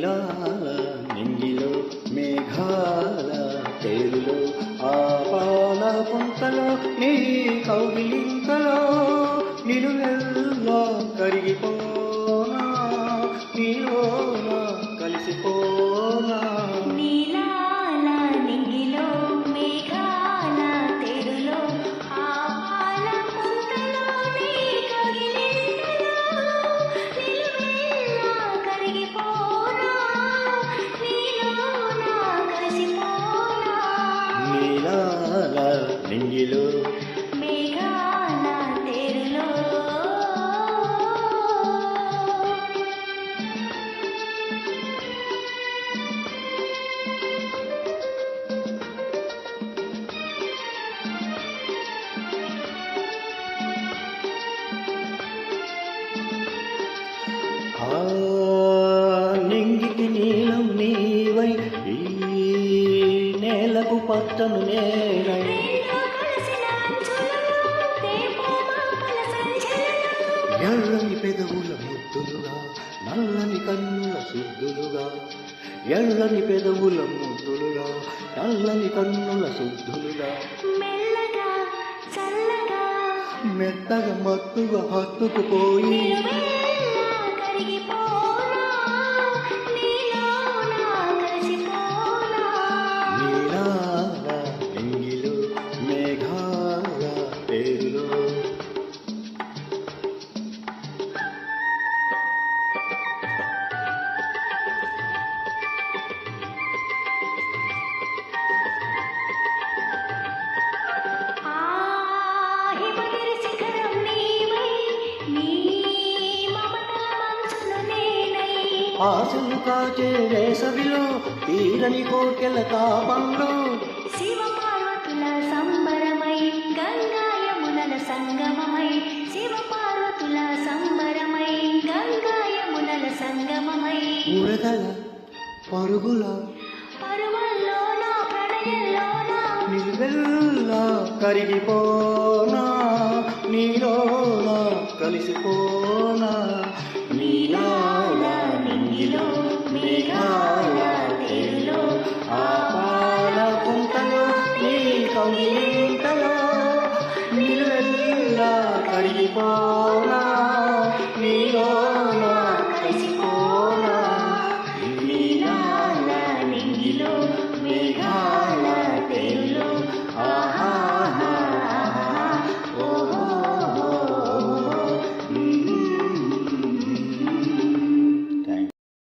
నీలాల నింగిలో మేఘాల పేరులో ఆ పాల పుంతలో నీ కౌగిలింతలో నిలువెల్లా కరిగిపోనా నీలోన కలిసిపోనా. నింగిలో మేఘాల తెరులో. నింగికి నీలం నీవై ఈ నేలకు పచ్చను నేనై ఎల్లని పెదవుల ముద్దులుగా నల్లని కన్నుల శుద్ధులుగా ఎల్లని పెదవుల ముద్దులుగా నల్లని కన్నుల శుద్ధులుగా. మెల్లగా చల్లగా. మెత్తగా మత్తుగా హత్తుకుపోయి ఆశలు కాచే వేసవిలో తీరని కోర్కెల తాపంలో. శివ పార్వతుల సంబరమై గంగా యమునల సంగమమై. శివ పార్వతుల సంబరమై గంగా యమునల సంగమమై. ఉరగల పరుగుల పరువల్లోన ప్రణయంలోన నిలువెల్లా కరిగిపోనా నీలోన కలిసిపోనా నీలాల కవితలో నిలువెల్లా కడిగిపోనా నీలోన కలిసిపోనా? నీలోన నీలో మేఘా